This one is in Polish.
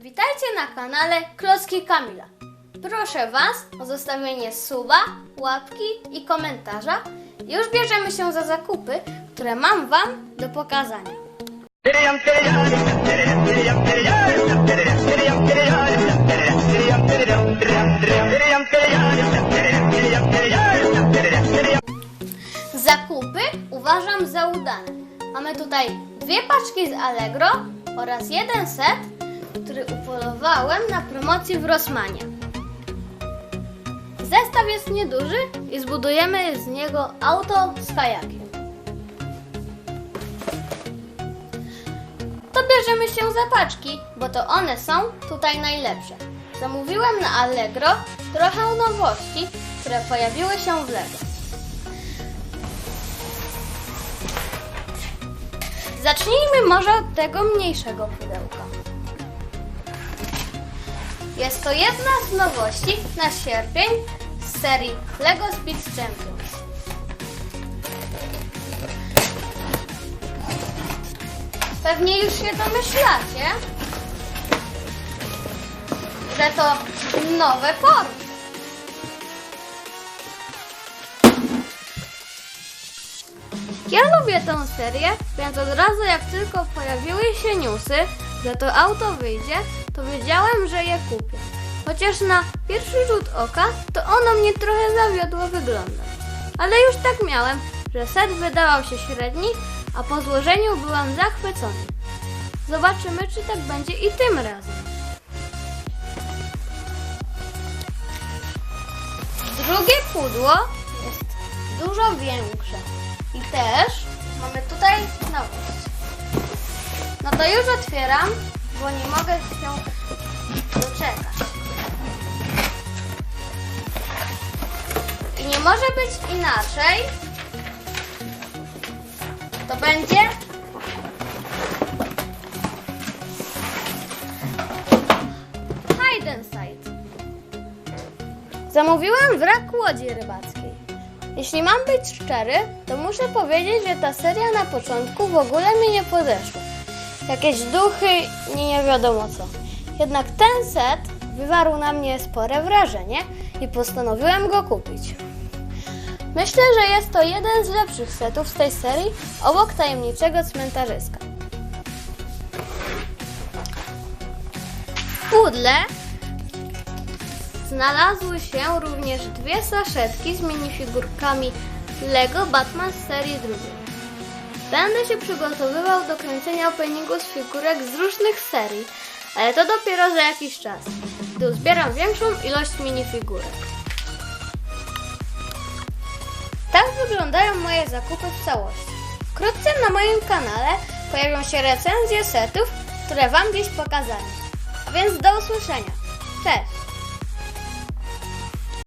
Witajcie na kanale Klocki Kamila. Proszę Was o zostawienie suba, łapki i komentarza. Już bierzemy się za zakupy, które mam Wam do pokazania. Zakupy uważam za udane. Mamy tutaj dwie paczki z Allegro oraz jeden set, który upolowałem na promocji w Rossmanie. Zestaw jest nieduży i zbudujemy z niego auto z kajakiem. To bierzemy się za paczki, bo to one są tutaj najlepsze. Zamówiłem na Allegro trochę nowości, które pojawiły się w Lego. Zacznijmy może od tego mniejszego pudełka. Jest to jedna z nowości na sierpień z serii LEGO Speed Champions. Pewnie już się domyślacie, że to nowe formy. Ja lubię tę serię, więc od razu jak tylko pojawiły się newsy, że to auto wyjdzie, to wiedziałem, że je kupię. Chociaż na pierwszy rzut oka to ono mnie trochę zawiodło wyglądem. Ale już tak miałem, że set wydawał się średni, a po złożeniu byłem zachwycony. Zobaczymy, czy tak będzie i tym razem. Drugie pudło jest dużo większe. I też mamy tutaj nowość. No to już otwieram, bo nie mogę się doczekać. I nie może być inaczej. To będzie Hide and Sight. Zamówiłem wrak łodzi rybackiej. Jeśli mam być szczery, to muszę powiedzieć, że ta seria na początku w ogóle mi nie podeszła. Jakieś duchy i nie wiadomo co. Jednak ten set wywarł na mnie spore wrażenie i postanowiłem go kupić. Myślę, że jest to jeden z lepszych setów z tej serii obok tajemniczego cmentarzyska. W pudle Znalazły się również dwie saszetki z minifigurkami Lego Batman z serii drugiej. Będę się przygotowywał do kręcenia openingu z figurek z różnych serii, ale to dopiero za jakiś czas, gdy uzbieram większą ilość minifigurek. Tak wyglądają moje zakupy w całości. Wkrótce na moim kanale pojawią się recenzje setów, które Wam dziś pokazałem. A więc do usłyszenia. Cześć!